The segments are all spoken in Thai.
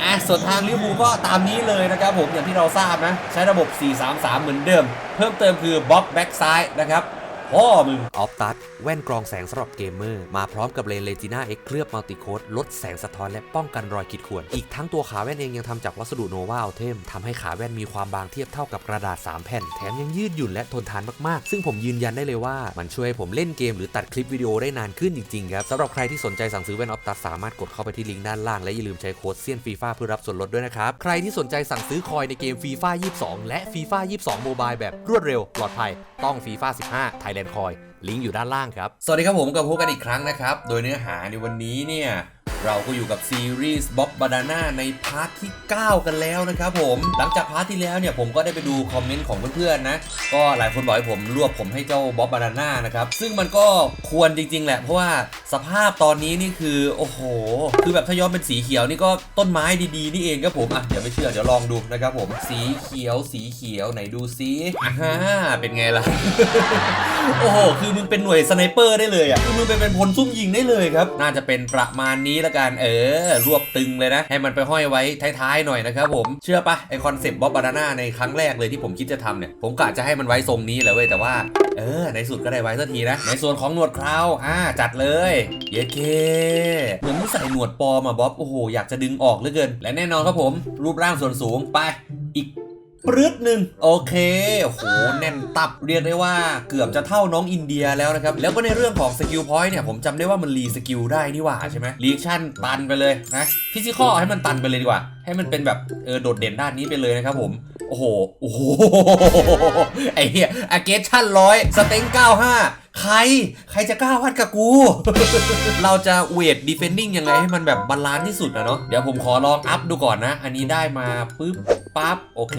อะส่วนทางลิเวอร์พูลก็ตามนี้เลยนะครับผมอย่างที่เราทราบนะ ใช้ระบบ 4-3-3 เหมือนเดิม เพิ่มเติมคือบ็อกแบ็กซ้ายนะครับ พ่อมึงออฟตัดแว่นกรองแสงสำหรับเกมเมอร์ มาพร้อมกับเลนเลจิน่าเอ็กเคลือบมัลติโคดลดแสงสะท้อนและป้องกันรอยขีดข่วน อีกทั้งตัวขาแว่นเองยังทำจากวัสดุโนวาอัลเทมทำให้ขาแว่นมีความบางเทียบเท่ากับกระดาษ 3 แผ่น แถมยังยืดหยุ่นและทนทานมากๆ ซึ่งผมยืนยันได้เลยว่ามันช่วยให้ผมเล่นเกมหรือตัดคลิปวิดีโอได้นานขึ้นจริงๆครับสำหรับใครที่สนใจสั่งซื้อแว่นออฟตัดสามารถกดเข้าไปที่ลิงก์ด้านล่างและอย่าลืมใช้โค้ดเซียนฟีฟ่าเพื่อรับส่วนลดด้วยนะครับใครที่สนใจสั่งซื้อคอยในเกมฟีฟ่า22 และฟีฟ่า22โมบายแบบรวดเร็วปลอดภัยต้องฟีฟ่า15 Thailand Coin ลิลิงก์อยู่ด้านล่างครับ สวัสดีครับผมกับพบกันอีกครั้งนะครับ โดยเนื้อหาในวันนี้เนี่ย เราก็อยู่กับซีรีส์บ๊อบบานาน่าในพาร์ทที่ 9 กันแล้วนะครับผม หลังจากพาร์ทที่แล้วเนี่ยผมก็ได้ไปดูคอมเมนต์ของเพื่อนๆนะ ก็หลายคนบอกให้ผมรวบผมให้เจ้าบ๊อบบานาน่านะครับ ซึ่งมันก็ควรจริง ๆ แหละ เพราะว่าสภาพตอนนี้นี่คือ โอ้โห คือแบบถ้าย้อมเป็นสีเขียวนี่ก็ต้นไม้ดีๆ นี่เองครับผม อะเดี๋ยวไม่เชื่อเดี๋ยวลองดูนะครับผม สีเขียวสีเขียวไหนดูซิอ่าเป็นไงล่ะ โอ้โห คือมึงเป็นหน่วยสไนเปอร์ได้เลยอะ คือมึงเป็นเป็นพลซุ่มยิงได้เลยครับ น่าจะเป็นประมาณนี้แล้วกันเออ รวบตึงเลยนะ ให้มันไปห้อยไว้ท้ายๆหน่อยนะครับผมเชื่อปะไอคอนเซปต์บ๊อบบานาน่าในครั้งแรกเลยที่ผมคิดจะทำเนี่ย ผมกะจะให้มันไว้ทรงนี้แหละเว้ยแต่ว่าเออในสุดก็ได้ไว้สักทีนะ ในส่วนของหนวดเคราวอ่าจัดเลย เยเคเหมือนใส่หนวดปลอมอะบ๊อบโอ้โหอยากจะดึงออกเหลือเกิน และแน่นอนครับผม รูปร่างส่วนสูงไปอีก ปรึดหนึ่งโอเคโอ้โหแน่นตับเรียกได้ว่าเกือบจะเท่าน้องอินเดียแล้วนะครับ แล้วก็ในเรื่องของสกิลพอยต์เนี่ยผมจำได้ว่ามันรีสกิลได้นี่หว่าใช่ไหมรีแอคชั่นตันไปเลยนะฟิสิกอลให้มันตันไปเลยดีกว่า ให้มันเป็นแบบเออโดดเด่นด้านนี้ไปเลยนะครับผมโอ้โห โอ้โห ไอ้เหี้ยอาเกชั่นร้อยสเต็ง95ใคร ใครจะกล้าวัดกับกู เราจะเวทดีเฟนดิ้งยังไงให้มันแบบบาลานซ์ที่สุดนะเนาะ เดี๋ยวผมขอลองอัพดูก่อนนะ อันนี้ได้มาปุ๊บ ปั๊บ โอเค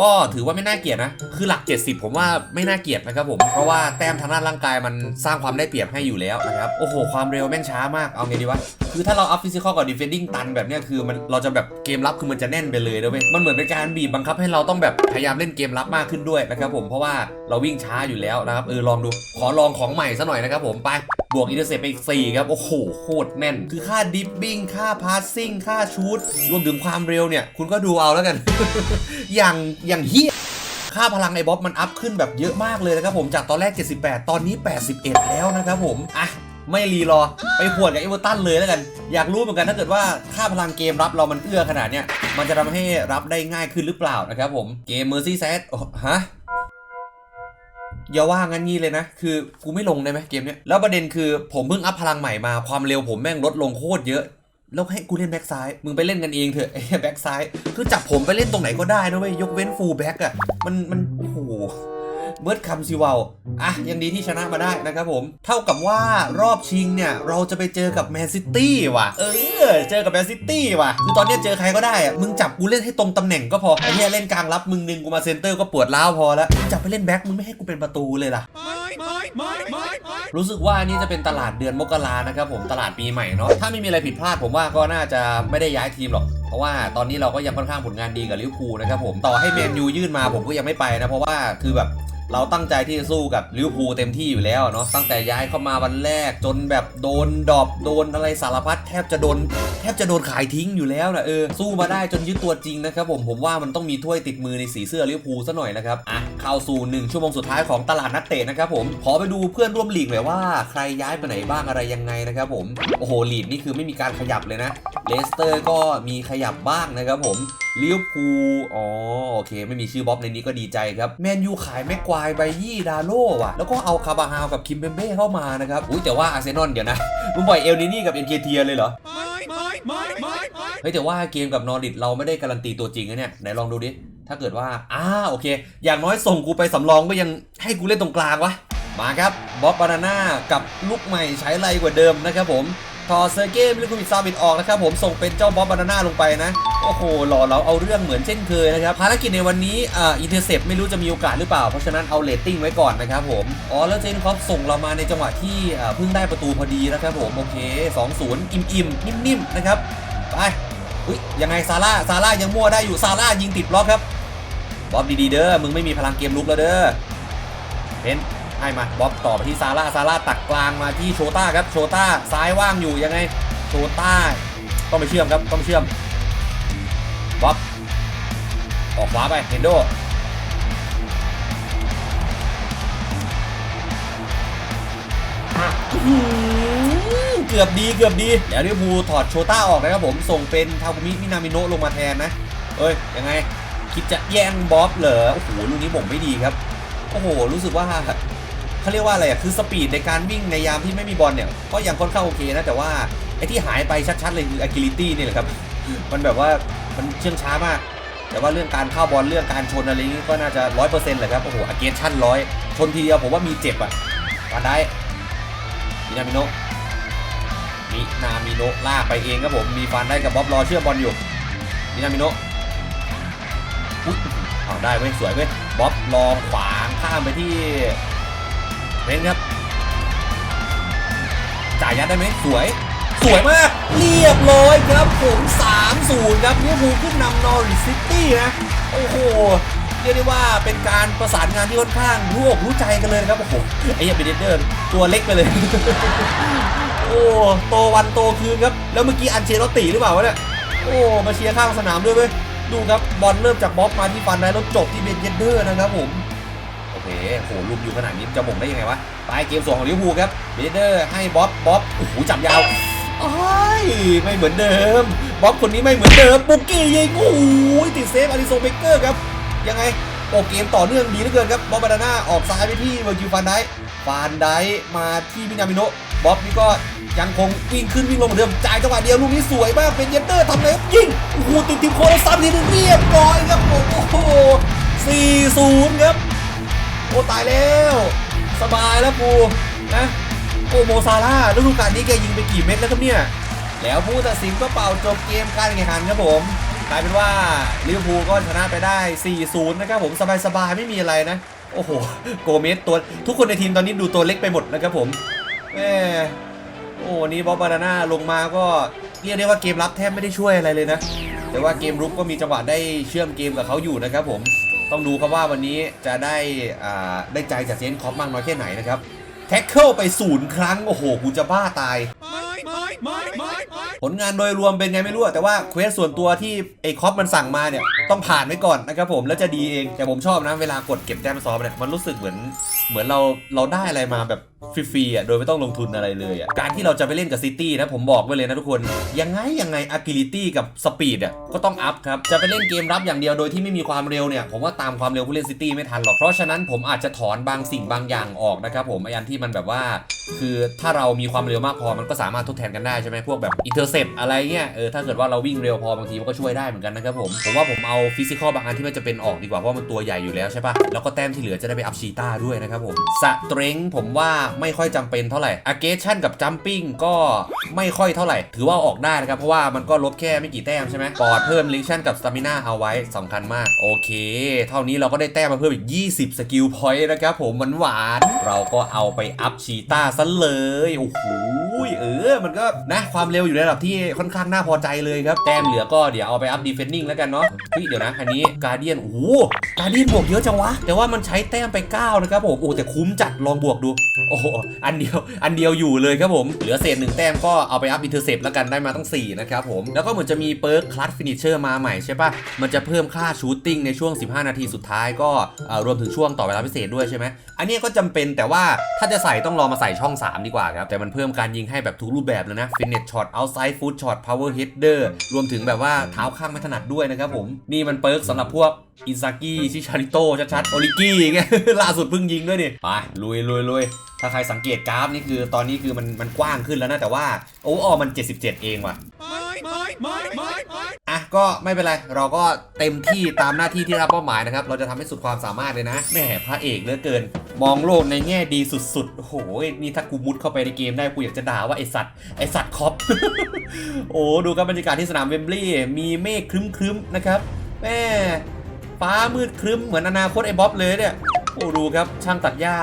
ก็ถือว่าไม่น่าเกลียดนะ คือหลัก 70 ผมว่าไม่น่าเกลียดนะครับผม เพราะว่าแต้มทางด้านร่างกายมันสร้างความได้เปรียบให้อยู่แล้วนะครับ โอ้โห ความเร็วแม่งช้ามาก เอาไงดีวะ คือถ้าเราอัพฟิสิกอลกับดีเฟนดิ้งตันแบบเนี้ยคือมันเราจะแบบเกมรับคือมันจะแน่นไปเลยนะเว้ย มันเหมือนเป็นการบีบบังคับให้เราต้องแบบพยายามเล่นเกมรับมากขึ้นด้วยนะครับผม เพราะว่าเราวิ่งช้าอยู่แล้วนะครับ เออ ลองดู ขอลองของใหม่ซะหน่อยนะครับผมไปบวกอินเตอร์เซปไปอีก4ครับ โอ้โห โคตรแน่น คือค่าดิฟบิ้ง ค่าพาสซิ่ง ค่าชูตรวมถึงความเร็วเนี่ย คุณก็ดูเอาแล้วกัน อย่างอย่างเฮียค่าพลังไอ้บ๊อบมันอัพขึ้นแบบเยอะมากเลยนะครับผมจากตอนแรก 78 ตอนนี้ 81 แล้วนะครับผม อะ ไม่รีรอ ไปหวดกับเอเวอร์ตันเลยแล้วกัน อยากรู้เหมือนกันถ้าเกิดว่าค่าพลังเกมรับเรามันเอื้อขนาดเนี้ย มันจะทำให้รับได้ง่ายขึ้นหรือเปล่านะครับผม เกมเมอร์ซี่แซดฮะอย่าว่างั้นงี้เลยนะ คือกูไม่ลงได้ไหมเกมเนี้ยแล้วประเด็นคือผมเพิ่งอัพพลังใหม่มาความเร็วผมแม่งลดลงโคตรเยอะ แล้วให้กูเล่นแบ็กซ้าย มึงไปเล่นกันเองเถอะไอ้แบ็กซ้าย คือจับผมไปเล่นตรงไหนก็ได้นะเว้ย ยกเว้นฟูลแบ็กอะมัน มัน โอ้โห เบิร์ดคำซิวาอะ ยังดีที่ชนะมาได้นะครับผม เท่ากับว่ารอบชิงเนี่ย เราจะไปเจอกับแมนซิตี้ว่ะ เออ เจอกับแมนซิตี้ว่ะ คือตอนนี้เจอใครก็ได้อะมึงจับกูเล่นให้ตรงตำแหน่งก็พอ ไอ้เหี้ยเล่นกลางรับมึงดึงกูมาเซนเตอร์ก็ปวดร้าวพอแล้วมึงจับไปเล่นแบ็คมึงไม่ให้กูเป็นประตูเลยล่ะ รู้สึกว่านี่จะเป็นตลาดเดือนมกรานะครับผมตลาดปีใหม่เนาะถ้าไม่มีอะไรผิดพลาดผมว่าก็น่าจะไม่ได้ย้ายทีมหรอกเพราะว่าตอนนี้เราก็ยังค่อนข้างผลงานดีกับลิเวอร์พูลนะครับผมต่อให้แมนยูยื่นมาผมก็ยังไม่ไปนะเพราะว่าคือแบบเราตั้งใจที่จะสู้กับลิเวอร์พูลเต็มที่อยู่แล้วเนาะตั้งแต่ย้ายเข้ามาวันแรกจนแบบโดนดรอปโดนอะไรสารพัดแทบจะโดน แทบจะโดนขายทิ้งอยู่แล้วนะเออสู้มาได้จนยึดตัวจริงนะครับผมผมว่ามันต้องมีถ้วยติดมือในสีเสื้อลิเวอร์พูลซะหน่อยนะครับอะเข้าสู่หนึ่งชั่วโมงสุดท้ายของตลาดนักเตะนะครับผมขอไปดูเพื่อนร่วมลีกหน่อยว่า ใครย้ายไปไหนบ้างอะไรยังไงนะครับผมโอ้โหลีดนี่คือไม่มีการขยับเลยนะเลสเตอร์ก็มีขยับบ้างนะครับผมลิเวอร์พูลอ๋อโอเค ไม่มีชื่อบ๊อบในนี้ก็ดีใจครับ แมนยูขายแม็กควายไบยี่ดาโล่ว่ะ แล้วก็เอาคาบาฮาวกับคิมเบมเบ้เข้ามานะครับ อุ้ยแต่ว่าอาร์เซนอลเดี๋ยวนะ มึงปล่อยเอลนินี่กับเอ็นเคเทียเลยเหรอเฮ้ยแต่ว่าเกมกับนอริดเราไม่ได้การันตีตัวจริงนะเนี่ย ไหนลองดูดิ ถ้าเกิดว่าอ่าโอเค อย่างน้อยส่งกูไปสำรองก็ยังให้กูเล่นตรงกลางวะ มาครับบ๊อบบานาน่ากับลูกใหม่ใช้ไรกว่าเดิมนะครับผมทอเซอร์เกมลิคูวิดซาวิดออกนะครับผมส่งเป็นเจ้าบ๊อบบานาน่าลงไปนะ โอ้โห หล่อเราเอาเรื่องเหมือนเช่นเคยนะครับ ภารกิจในวันนี้อ่าอินเทอร์เซปไม่รู้จะมีโอกาสหรือเปล่า เพราะฉะนั้นเอาเรตติ้งไว้ก่อนนะครับผม อ๋อ แล้วเจนคอปส่งเรามาในจังหวะที่อ่าเพิ่งได้ประตูพอดีนะครับผม โอเค 2-0 อิ่มๆ นิ่มๆ นะครับ ไป อุ้ยยังไงซาร่าซาร่ายังมั่วได้อยู่ซาร่ายิงติดบล็อกครับบ๊อบดีๆเด้อมึงไม่มีพลังเกมลุกแล้วเด้อเป็นให้มาบ๊อบต่อไปที่ซาร่าซาร่าตักกลางมาที่โชต้าครับโชต้าซ้ายว่างอยู่ยังไงโชต้าต้องไปเชื่อมครับต้องไปเชื่อมบ๊อบออกขวาไปเฮนโดอื้อหือ เกือบดีเกือบดีเดี๋ยวลิเวอร์พูลถอดโชต้าออกนะครับผมส่งเป็นทาคุมิมินามิโนะลงมาแทนนะเอ้ยยังไงคิดจะแย่งบ๊อบเหรอโอ้โหลูกนี้บ่งไม่ดีครับโอ้โหรู้สึกว่าเขาเรียกว่าอะไรอะคือสปีดในการวิ่งในยามที่ไม่มีบอลเนี่ยก็ยังค่อนข้างโอเคนะแต่ว่าไอ้ที่หายไปชัดๆเลยคือ agility นี่แหละครับมันแบบว่ามันเชื่องช้ามาก แต่ว่าเรื่องการเข้าบอลเรื่องการชนอะไรนี้ก็น่าจะร้อยเปอร์เซ็นต์แหละครับโอ้โหอเกชั่นร้อยชนทีเดียวผมว่ามีเจ็บอะฟานได้มินามิโนะ มินามิโนะลากไปเองครับผมมีฟานได้กับบ๊อบรอเชื่อบอลอยู่มินามิโนะอุ๊ยเอาได้เว้ยสวยเว้ยบ๊อบรอขวางข้ามไปที่เรนครับจ่ายยัดได้ไหมสวย สวยมาก เรียบร้อยครับผม3-0ครับลิเวอร์พูลขึ้นนำนอริซิตี้นะโอ้โหเรียกได้ว่าเป็นการประสานงานที่ค่อนข้างรู้อกรู้ใจกันเลยครับโอ้โหไอ้เหี้ยเบเดเดอร์ตัวเล็กไปเลย โอ้โตวันโตคืนครับแล้วเมื่อกี้อันเชลติหรือเปล่าวะเนี่ยโอ้มาเชียร์ข้างสนามด้วยเว้ยดูครับบอลเริ่มจากบ๊อบมาที่ฟันได้แล้วจบที่เบนเยนเดอร์นะครับผมโอเคโหลุมอยู่ขนาดนี้จะบ่งได้ยังไงวะไปเกมสองของลิเวอร์พูลครับเบนเดอร์ให้บ๊อบบ๊อบโอ้โหจับยาวโอ้ยไม่เหมือนเดิมบ๊อบคนนี้ไม่เหมือนเดิมบุกกี้ยิงโอ้โหติดเซฟอาริโซเบเกอร์ครับยังไงโอเกมต่อเนื่องดีเหลือเกินครับบอบบานาน่าออกซ้ายไปที่เวอร์จิลฟานไดฟานไดมาที่มินามิโนะ บ๊อบนี่ก็ยังคงวิ่งขึ้นวิ่งลงเหมือนเดิมจ่ายจังหวะเดียวลูกนี้สวยมากเป็นเยนเดอร์ทำไงครับยิงโอ้โหติดทีมโคแล้วซ้ำทีนึงเรียบร้อยครับผมโอ้โห4-0ครับโอ้ตายแล้ว สบายแล้วปูนะโอ้โมซาร่าฤดูกาลนี้แกยิงไปกี่เม็ดแล้วครับเนี่ย แล้วผู้ตัดสินก็เป่าจบเกมการแข่งขันครับผมกลายเป็นว่าลิเวอร์พูลก็ชนะไปได้ 4-0 นะครับผมสบายๆไม่มีอะไรนะ โอ้โห โกเมสตัวทุกคนในทีมตอนนี้ดูตัวเล็กไปหมดนะครับผม แหมโอ้วันนี้บอบบานาน่าลงมาก็เรียกได้ว่าเกมรับแทบไม่ได้ช่วยอะไรเลยนะ แต่ว่าเกมรุกก็มีจังหวะได้เชื่อมเกมกับเขาอยู่นะครับผมต้องดูครับว่าวันนี้จะได้อ่าได้ใจจากเจนคอปมากน้อยแค่ไหนนะครับแท็กเกิลไปศูนย์ครั้ง โอ้โหกูจะบ้าตาย ผลงานโดยรวมเป็นไงไม่รู้แต่ว่าเควสส่วนตัวที่ไอ้คอปมันสั่งมาเนี่ย ต้องผ่านไว้ก่อนนะครับผมแล้วจะดีเองแต่ผมชอบนะเวลากดเก็บแต้มซ้อมเนี่ยมันรู้สึกเหมือนเหมือนเราเราได้อะไรมาแบบฟรีๆอะโดยไม่ต้องลงทุนอะไรเลยอะการที่เราจะไปเล่นกับซิตี้นะผมบอกไว้เลยนะทุกคน ยังไงยังไง agility กับสปีดอะก็ต้องอัพครับ จะไปเล่นเกมรับอย่างเดียวโดยที่ไม่มีความเร็วเนี่ยผมว่าตามความเร็วผู้เล่นซิตี้ไม่ทันหรอก เพราะฉะนั้นผมอาจจะถอนบางสิ่งบางอย่างออกนะครับผมไอ้อันที่มันแบบว่า คือถ้าเรามีความเร็วมากพอมันก็สามารถทดแทนกันได้ใช่ไหมพวกแบบอินเตอร์เซปอะไรเงี้ยเออถ้าเกิดว่าเราวิ่งเร็วพอบางทีมันก็ช่วยได้เหมือนกันนะครับผมผมว่าผมเอาฟิสิกอลบางอันที่มันจะเป็นออกดีกว่าเพราะมันตัวใหญ่อยู่แล้วใช่ปะแล้วก็แต้มที่เหลือจะได้ไปอัพชีต้าด้วยนะครับผมสเตรงผมว่าไม่ค่อยจำเป็นเท่าไหร่อ g เกชันกับจัมปิ้งก็ไม่ค่อยเท่าไหร่ ถือว่าออกได้นะครับ เพราะว่ามันก็ลบแค่ไม่กี่แต้มใช่ไหมปอดเพิ่มลิชั่นกับสตามิน่าเอาไว้สำคัญมาก โอเค เท่านี้เราก็ได้แต้มมาเพิ่มอีก 20 สกิลพอยต์นะครับผมมันหวาน เราก็เอาไปอัพชีต้าซะเลย โอ้โหเออ มันก็นะความเร็วอยู่ในระดับที่ค่อนข้างน่าพอใจเลยครับ แต้มเหลือก็เดี๋ยวเอาไปอัพดีเฟนนิ่งแล้วกันเนาะเฮ้ยเดี๋ยวนะอันนี้การเดียนโอ้การเดียนบวกเยอะจังวะ แต่ว่ามันใช้แต้มไป 9 นะครับผมโอ้แต่คุ้มจัดลองบวกดู โอ้โหอันเดียวอันเดียวอยู่เลยครับผม เหลือเศษหนึ่งแต้มก็เอาไปอัพอินเทอร์เซปแล้วกันได้มาตั้ง4นะครับผม แล้วก็เหมือนจะมีเปิร์กคลัตฟินิชเชอร์มาใหม่ใช่ปะมันจะเพิ่มค่าชูตติ้งในช่วง 15 นาทีสุดท้ายก็รวมถึงช่วงต่อเวลาพิเศษด้วยใช่ไหมอันนี้ก็จำเป็นแต่ว่าถ้าจะใส่ต้องรอมาใส่ช่อง 3 ดีกว่าครับ แต่มันเพิ่มการยิงให้แบบทุกรูปแบบเลยนะฟินเน h ช็อตเอาไซด์ฟุตช็อตพาวเวอร์เฮดเดอร์รวมถึงแบบว่าเท้าข้างไม่ถนัดด้วยนะครับผมนี่มันเปิร์กสำหรับพวกอินซากิชิชาริโตชัดๆโอริกี้ไงล่าสุดเพิ่งยิงด้วยนี่ไปลุยลุยลุยถ้าใครสังเกตกราฟนี่คือตอนนี้คือมันมันกว้างขึ้นแล้วนะ แต่ว่าโอ้ออมัน 77 เองว่ะอะก็ไม่เป็นไร เราก็เต็มที่ตามหน้าที่ที่รับมอบหมายนะครับ เราจะทำให้สุดความสามารถเลยนะแม่พระเอกเหลือเกิน มองโลกในแง่ดีสุดๆโอ้โหนี่ถ้ากูมุดเข้าไปในเกมได้กูอยากจะด่าว่าไอสัตว์ไอสัตว์คอปโอ้ดูครับบรรยากาศที่สนามเวมบลีย์มีเมฆครึ้มๆนะครับแม่ ฟ้ามืดครึ้มเหมือนอนาคตไอ้บ๊อบเลยเนี่ยโอ้ดูครับช่างตัดหญ้า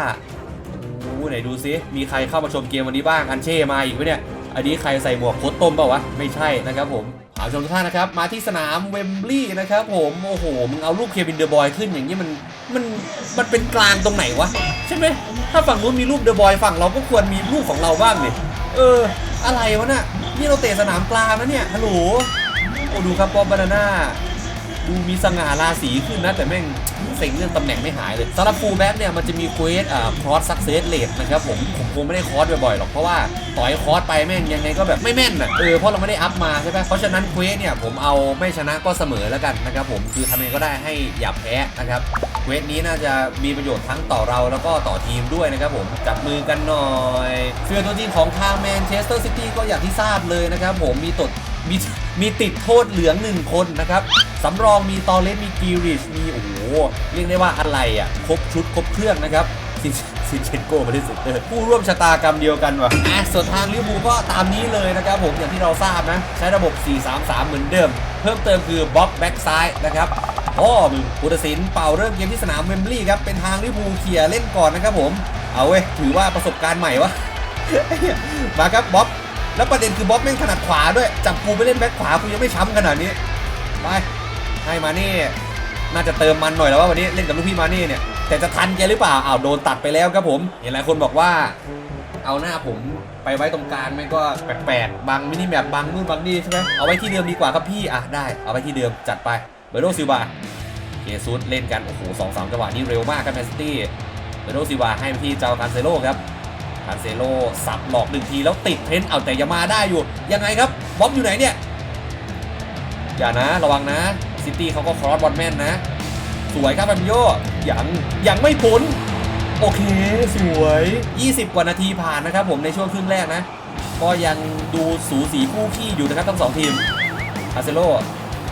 โอ้ไหนดูซิมีใครเข้ามาชมเกมวันนี้บ้างอันเช่มาอีกไหมเนี่ยอันนี้ใครใส่หมวกโคตต้มเปล่าวะไม่ใช่นะครับผมขอชมทุกท่านนะครับมาที่สนามเวมบลีย์นะครับผมโอ้โหมึงเอารูปเควินเดอะบอยขึ้นอย่างนี้มันมันมันเป็นกลางตรงไหนวะใช่ไหมถ้าฝั่งนู้นมีรูปเดอะบอยฝั่งเราก็ควรมีรูปของเราบ้างดิเออ อะไรวะน่ะนี่เราเตะสนามกลางนะเนี่ยฮัลโหลโอ้ดูครับป๊อปบานาน่า ดูมีสง่าราศีขึ้นนะ แต่แม่งเซ็งเรื่องตำแหน่งไม่หายเลยสำหรับฟูลแบ็กเนี่ยมันจะมีเควสอ่าคอร์สซักเซสเลทนะครับผมผมคงไม่ได้คอร์สบ่อยๆหรอกเพราะว่าต่อยคอร์สไปแม่งยังไงก็แบบไม่แม่นอะเออเพราะเราไม่ได้อัพมาใช่ไหมเพราะฉะนั้นเควสเนี่ยผมเอาไม่ชนะก็เสมอแล้วกันนะครับผมคือทำยังไงก็ได้ให้อย่าแพ้นะครับเควสนี้น่าจะมีประโยชน์ทั้งต่อเราแล้วก็ต่อทีมด้วยนะครับผมจับมือกันหน่อยเสือตัวจริงของทางแมนเชสเตอร์ซิตี้ก็อย่างที่ทราบเลยนะครับผมมีตดมี มีติดโทษเหลืองหนึ่งคนนะครับสำรองมีตอเลสมีกีริชมีโอ้โหเรียกได้ว่าอะไรอะครบชุดครบเครื่องนะครับซินซินเชนโก้มาได้สุดเลยผู้ร่วมชะตากรรมเดียวกันว่ะอะส่วนทางลิเวอร์พูลก็ตามนี้เลยนะครับผมอย่างที่เราทราบนะ ใช้ระบบ 4-3-3 เหมือนเดิม เพิ่มเติมคือบ็อกแบ็กซ้ายนะครับพ่อมึงพุทธศิลป์เป่าเริ่มเกมที่สนามเวมบลีย์ครับเป็นทางลิเวอร์พูลเคลียร์เล่นก่อนนะครับผม เอาเว้ยถือว่าประสบการณ์ใหม่วะมาครับบ๊อบ แล้วประเด็นคือบ๊อบแม่งถนัดขวาด้วย จับกูไปเล่นแบ็คขวากูยังไม่ช้ำขนาดนี้ ไป ให้มานี่ น่าจะเติมมันหน่อยแล้วว่าวันนี้เล่นกับลูกพี่มานี่เนี่ย แต่จะทันแกหรือเปล่า อ้าวโดนตัดไปแล้วครับผม เห็นหลายคนบอกว่า เอาหน้าผมไปไว้ตรงกลางแม่งก็แปลกๆ บางมินิแบบบางนู่นบางนี่ใช่ไหมเอาไว้ที่เดิมดีกว่าครับพี่ อะได้ เอาไว้ที่เดิมจัดไป เบโรซิลวาเคซุสเล่นกัน โอ้โหสองสามจังหวะนี้เร็วมากครับแมนซิตี้ เบโรซิลวาให้ไปที่เจ้าคานเซโลครับ คานเซโลสับหลอกหนึ่งทีแล้วติดเพนเอาแต่ยังมาได้อยู่ ยังไงครับบ๊อบอยู่ไหนเนี่ย อย่านะระวังนะซิตี้เขาก็ครอสบอลแม่นนะ สวยครับบันโยยังยังไม่พ้นโอเค สวย 20 กว่านาทีผ่านนะครับผมในช่วงครึ่งแรกนะ ก็ยังดูสูสีคู่ขี้อยู่นะครับทั้งสองทีมคาเซโล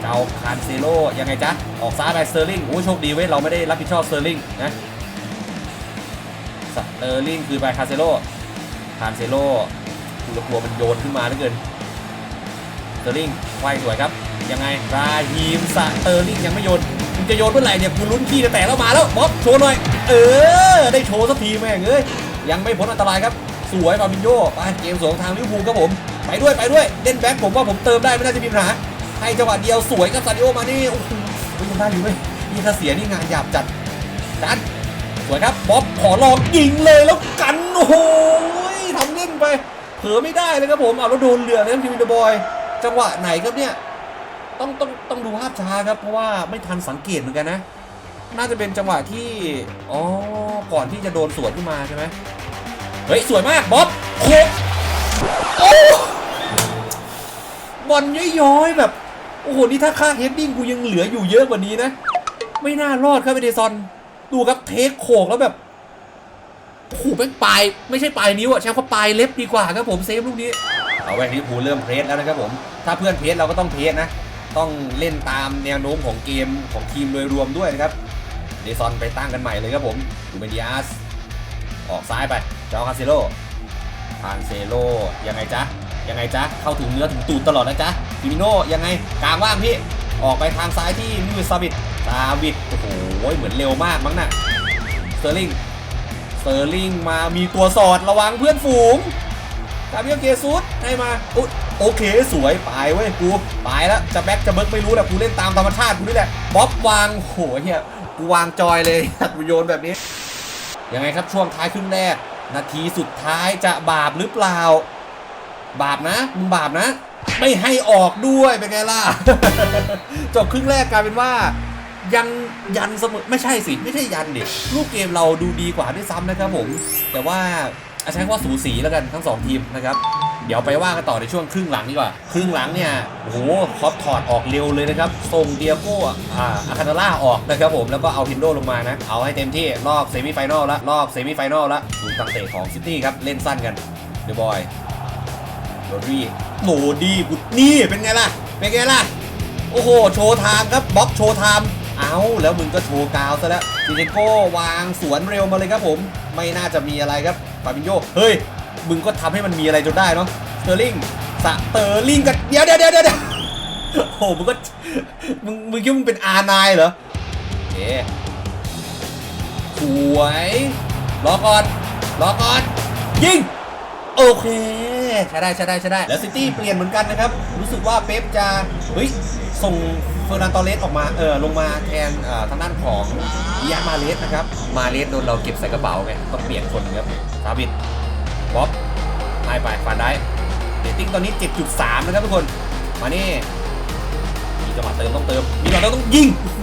เจ้าคานเซโลยังไงจ๊ะ ออกซ้ายไปเตอร์ลิงโอ้โชคดีเว้ย เราไม่ได้รับผิดชอบเตอร์ลิงนะ เตอร์ลิงคือไปคาเซโลคาเซโลกูกลัวมันโยนขึ้นมาเหลือเกินเตอร์ลิงไวสวยครับ ยังไงราฮีมสเตอร์ลิงยังไม่โยนมึงจะโยนเมื่อไหร่เนี่ยกูลุ้นขี้แตกแล้วมาแล้วบ๊อบโชว์หน่อย เออ ได้โชว์สักทีแม่งเอ้ยยังไม่พ้นอันตรายครับ สวยฟาบินโยไปเกมสองทางลิเวอร์พูลครับผม ไปด้วยไปด้วยเล่นแบ็คผมว่าผมเติมได้ไม่น่าจะมีปัญหาให้จังหวะเดียวสวยครับซาดิโอมานี่โอ้โหเฮ้ยยังได้อยู่เว้ยนี่ถ้าเสียนี่งานหยาบจัดจัด สวยครับบ๊อบขอลองยิงเลยแล้วกันโอ้โหทำเล่นไป เผลอไม่ได้เลยครับผมเอาแล้วโดนเหลือนะครับทีมเดอะบอย จังหวะไหนครับเนี่ยต้องต้องต้องดูภาพช้าครับ เพราะว่าไม่ทันสังเกตเหมือนกันนะ น่าจะเป็นจังหวะที่ อ๋อ ก่อนที่จะโดนสวนขึ้นมาใช่ไหมเฮ้ย สวยมากบ๊อบโคกโอ้บอลย้อยๆแบบ โอ้โห นี่ถ้าค่าเฮดดิ้งกูยังเหลืออยู่เยอะกว่านี้นะ ไม่น่ารอดครับเอเดซอน ดูครับเทคโขกแล้วแบบโอ้โหเป็นปลายไม่ใช่ปลายนิ้วอะใช้คำว่าปลายเล็บดีกว่าครับผมเซฟลูกนี้ เอาไว้ที่ผูเริ่มเพรสแล้วนะครับผม ถ้าเพื่อนเพรสเราก็ต้องเพรสนะ ต้องเล่นตามแนวโน้มของเกมของทีมโดยรวมด้วยนะครับ เดซอนไปตั้งกันใหม่เลยครับผมดูเมดิอาสออกซ้ายไปเจ้าคาเซโลคานเซโลยังไงจ๊ะยังไงจ๊ะเข้าถึงเนื้อถึงตูดตลอดนะจ๊ะฟิมิโนยังไงกลางว่างพี่ออกไปทางซ้ายที่มิวซาบิดซาบิดโอ้โห เหมือนเร็วมากมั้งน่ะสเตอร์ลิงสเตอร์ลิงมามีตัวสอดระวังเพื่อนฝูงกาเบียเกซุสให้มาอุ๊ยโอเคสวยไปเว้ยกูไปแล้วจะแบ็คจะเบิร์กไม่รู้แหละกูเล่นตามธรรมชาติกูนี่แหละบ๊อบวางโหเฮียกูวางจอยเลยกูโยนแบบนี้ยังไงครับช่วงท้ายครึ่งแรก นาทีสุดท้ายจะบาปหรือเปล่า บาปนะมึงบาปนะ ไม่ให้ออกด้วยเป็นไงล่ะ จบครึ่งแรกกลายเป็นว่า ยังยันเสมอไม่ใช่สิ ไม่ใช่ยันดิรูปเกมเราดูดีกว่าด้วยซ้ำนะครับผม แต่ว่าอาใช้คำว่าสูสีแล้วกันทั้งสองทีมนะครับ เดี๋ยวไปว่ากันต่อในช่วงครึ่งหลังดีกว่า ครึ่งหลังเนี่ยโอ้โหคอปถอดออกเร็วเลยนะครับส่งเดียโก้อ่าอาคานาล่าออกนะครับผมแล้วก็เอาพินโดลงมานะ เอาให้เต็มที่รอบเซมิไฟแนลละรอบเซมิไฟแนลละดูตังเตะของซิตี้ครับเล่นสั้นกันเดอะบอยโรดีโหดีกูนี่เป็นไงล่ะเป็นไงล่ะโอ้โห โชว์ทางครับบ๊อบโชว์ไทม์ เอาแล้วมึงก็โชว์กาวซะแล้วซิเนโก้วางสวนเร็วมาเลยครับผม ไม่น่าจะมีอะไรครับฟาบิโยเฮ้ย มึงก็ทำให้มันมีอะไรจนได้เนาะสเตอร์ลิงสเตอร์ลิงกันเดี๋ยวเดี๋ยวเดี๋ยวเดี๋ยวโอ้โหมึงก็มึงมึงคิดว่ามึงเป็นอานายเหรอโอเคสวยรอก่อนรอก่อนยิง โอเคใช้ได้ใช้ได้ใช้ได้ แล้วซิตี้เปลี่ยนเหมือนกันนะครับ รู้สึกว่าเป๊ปจะเฮ้ยส่งเฟอร์นันตอเลสออกมาเออลงมาแทนทางด้านของยามาเลสนะครับ มาเลสโดนเราเก็บใส่กระเป๋าไงต้องเปลี่ยนคนครับซาบิดบ๊อบไปไปฟานได้เดตติ้งตอนนี้ 7.3 นะครับทุกคน มานี่ จังหวะเติมต้องเติมมีหลอดแล้วต้องยิงโอ้โห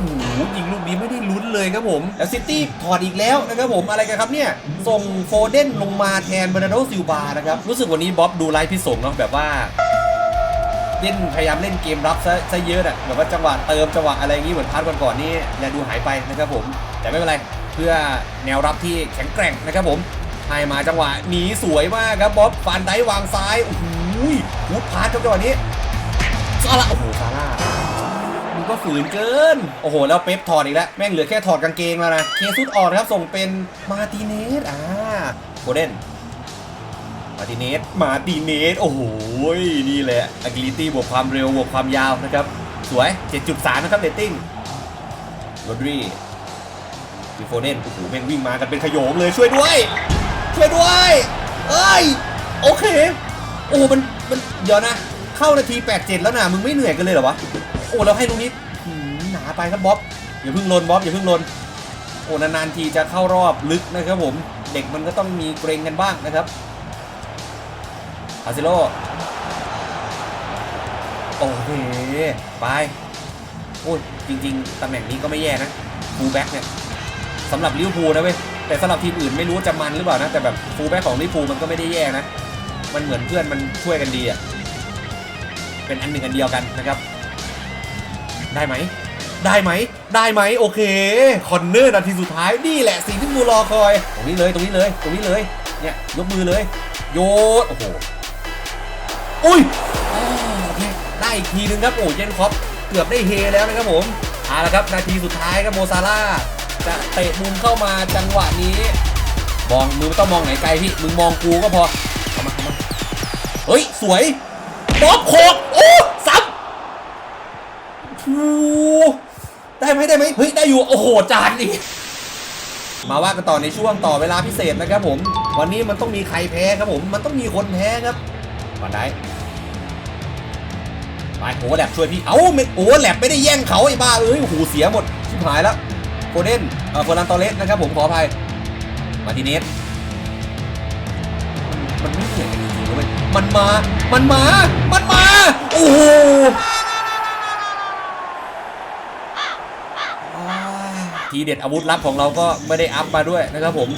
ยิงลูกนี้ไม่ได้ลุ้นเลยครับผมแล้วซิตี้ถอดอีกแล้วนะครับผมอะไรกันครับเนี่ยส่งโฟเดนลงมาแทนเบอร์นาร์โดซิลบานะครับรู้สึกวันนี้บ๊อบดูไลฟ์พิสงเนาะแบบว่าเล่นพยายามเล่นเกมรับซะซะเยอะอะแบบว่าจังหวะเติมจังหวะอะไรอย่างงี้เหมือนพาร์ทก่อนๆนี่อย่าดูหายไปนะครับผมแต่ไม่เป็นไรเพื่อแนวรับที่แข็งแกร่งนะครับผมให้มาจังหวะหนีสวยมากครับบ๊อบฟันได้วางซ้ายโอ้โหวูดพาร์ทครับจังหวะนี้ซาร่าโอ้โหซาร่า มึงก็ฝืนเกิน โอ้โห แล้วเป๊ปถอดอีกแล้ว แม่งเหลือแค่ถอดกางเกงแล้วนะ เคซุดออกนะครับ ส่งเป็นมาติเนส อ่าโกลเด้นมาติเนส มาติเนส โอ้โห นี่แหละ a g i l i t y บวกความเร็ว บวกความยาวนะครับ สวย 7.3 นะครับเรตติ้งโรดรีฟิโฟเดน โอ้โห แม่งวิ่งมากันเป็นขโยงเลย ช่วยด้วย ช่วยด้วย เอ้ย โอเค โอ้โห มัน มัน เดี๋ยวนะ เข้านาที 87 แล้วนะ มึงไม่เหนื่อยกันเลยเหรอวะ อ้แล้วให้ตรงนี้หืมหนาไปครับบ๊อบอย่าเพิ่งลนบ๊อบอย่าเพิ่งลนโอ้นานๆทีจะเข้ารอบลึกนะครับผม เด็กมันก็ต้องมีเกรงกันบ้างนะครับอาซิโลโอเคไปโอ้ยจริง ๆตำแหน่งนี้ก็ไม่แย่นะฟูลแบ็กเนี่ยสำหรับลิเวอร์พูลนะเว้ยแต่สำหรับทีมอื่นไม่รู้จะมันหรือเปล่านะแต่แบบฟูลแบ็กของลิเวอร์พูลมันก็ไม่ได้แย่นะมันเหมือนเพื่อนมันช่วยกันดีอะเป็นอันหนึ่งอันเดียวกันนะครับ ได้ไหม ได้ไหม ได้ไหมโอเค คอนเนอร์นาทีสุดท้าย นี่แหละสิ่งที่กูรอคอย ตรงนี้เลย ตรงนี้เลย ตรงนี้เลย เนี่ย ยกมือเลย โยน โอ้โห อุ้ยอ๋อโอเคได้อีกทีนึงครับ โอ้เจนคอปเกือบได้เฮแล้วนะครับผมเอาละครับนาทีสุดท้ายครับโมซาร่าจะเตะมุมเข้ามาจังหวะนี้ มองมึงไม่ต้องมองไหนไกลพี่ มึงมองกูก็พอเข้ามาเข้ามาเฮ้ย สวยบ๊อบโคกโอ้ ได้ไหมได้ไหมเฮ้ย ได้อยู่ โอ้โห จานอีก มาว่ากันต่อในช่วงต่อเวลาพิเศษนะครับผม วันนี้มันต้องมีใครแพ้ครับผม มันต้องมีคนแพ้ครับก่อนได้ไปโอ้แลบช่วยพี่ เอ้าไม่โอ้แลบไม่ได้แย่งเขาไอ้บ้าเอ้ยหูเสียหมด ชิบหายแล้วโคเดนเอ่อเฟอร์นันโตเลสนะครับผมขออภัย มาติเนส มันไม่เหนื่อยกันจริงๆเว้ยมันมา มันมา มันมา โอ้โห ทีเด็ดอาวุธลับของเราก็ไม่ได้อัพมาด้วยนะครับผม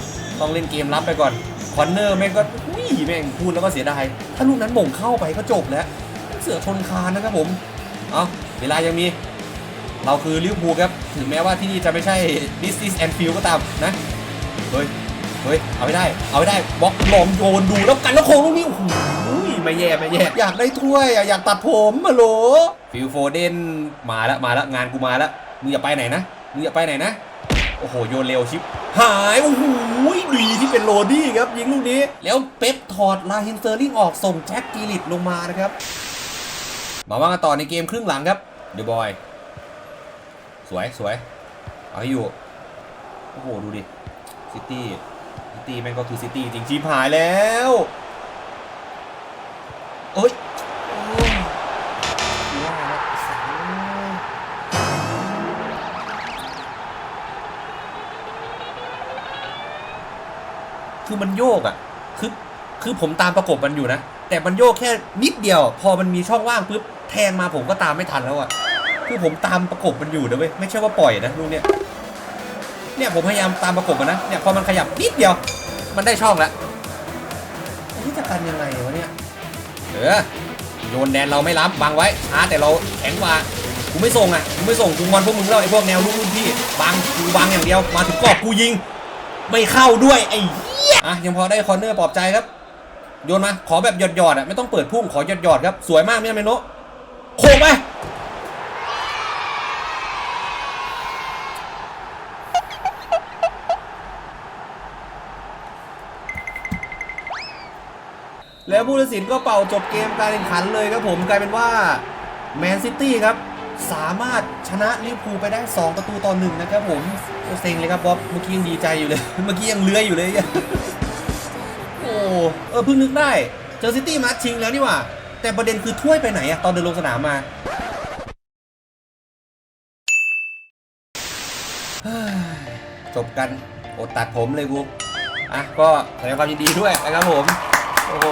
ต้องเล่นเกมรับไปก่อนคอนเนอร์แม่งก็อุ้ยแม่งพูดแล้วก็เสียดายถ้าลูกนั้นหม่งเข้าไปก็จบแล้ว เสือชนคานนะครับผมเอาเวลายังมี เราคือลิเวอร์พูลครับ ถึงแม้ว่าที่นี่จะไม่ใช่ This is Anfield ก็ตามนะ เฮ้ย เฮ้ย เอาไม่ได้ เอาไม่ได้บล็อกลองโยนดูแล้วกันแล้วโค้งลูกนี้โอ้โหไม่แย่ไม่แย่อยากได้ถ้วยอะอยากตัดผมมาโหลฟิลโฟเดนมาแล้วมาแล้วงานกูมาแล้วมึงอย่าไปไหนนะ มึงอย่าไปไหนนะ โอ้โห โยนเร็วชิป หาย โอ้โหดีที่เป็นโรดี้ครับ ยิงลูกนี้ แล้วเป๊ปถอดลาฮินเซอร์ลิงออกส่งแจ็คกีลิตลงมานะครับ มาว่ากันต่อในเกมครึ่งหลังครับเดอะบอย สวยสวยเอาให้อยู่ โอ้โห ดูดิ ซิตี้ ซิตี้แม่งก็คือซิตี้จริงชีพหายแล้ว เอ้ย คือมันโยกอะ คือคือผมตามประกบมันอยู่นะ แต่มันโยกแค่นิดเดียว พอมันมีช่องว่างปุ๊บแทงมาผมก็ตามไม่ทันแล้วอะ คือผมตามประกบมันอยู่นะเว้ยไม่ใช่ว่าปล่อยนะลูกเนี้ยเนี่ยผมพยายามตามประกบมันนะเนี่ยพอมันขยับนิดเดียว มันได้ช่องแล้วอันนี้จะกันยังไงวะเนี่ยเออโยนแดนเราไม่รับวางไว้ช้าแต่เราแข็งกว่ากูไม่ส่งอะกูไม่ส่งกูงอนพวกมึงแล้วไอ้พวกแนวลูกรุ่นพี่วางกูวางอย่างเดียวมาถึงกรอบกูยิง ไม่เข้าด้วยไอ้ อะยังพอได้คอร์เนอร์ปลอบใจครับ โยนมา ขอแบบหยอดหยอดอะไม่ต้องเปิดพุ่งขอหยอดหยอดครับ สวยมากเนี่ยเมโนโค้งไปแล้วผู้ตัดสินก็เป่าจบเกมการแข่งขันเลยครับผมกลายเป็นว่าแมนซิตี้ครับ สามารถชนะลิเวอร์พูลไปได้ 2 ประตูต่อหนึ่งนะครับผมโอเซ็งเลยครับบ๊อบเมื่อกี้ยังดีใจอยู่เลย เมื่อกี้ยังเลื้อยอยู่เลยโอ้เออเพิ่งนึกได้เจอซิตี้มาชิงแล้วนี่หว่า แต่ประเด็นคือถ้วยไปไหนอะตอนเดินลงสนามมาจบกันอดตัดผมเลยกูอะก็แสดงความยินดีด้วยนะครับผม โอ้โห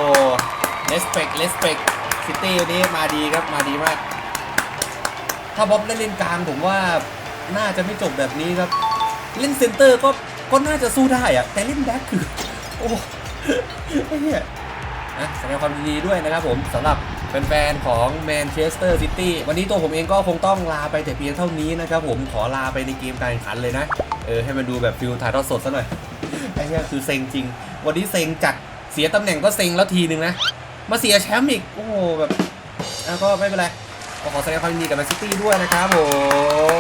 respect respect ซิตี้วันนี้มาดีครับมาดีมาก ถ้าบ๊อบเล่นเล่นกลางผมว่าน่าจะไม่จบแบบนี้ครับ เล่นเซนเตอร์ก็ก็น่าจะสู้ได้อะแต่เล่นแบ็คคือ โอ้ไอ้เนี่ยนะแสดงความยินดีด้วยนะครับผมสำหรับแฟนๆของแมนเชสเตอร์ซิตี้วันนี้ตัวผมเองก็คงต้องลาไปแต่เพียงเท่านี้นะครับผมขอลาไปในเกมการแข่งขันเลยนะ เออ ให้มันดูแบบฟิลถ่ายทอดสดซะหน่อยไอ้เนี่ยคือเซ็งจริง วันนี้เซ็งจัดเสียตำแหน่งก็เซ็งแล้วทีนึงนะ มาเสียแชมป์อีก โอ้โหแบบอะก็ไม่เป็นไร ขอแสดงความยินดีกับแมนซิตี้ด้วยนะครับผม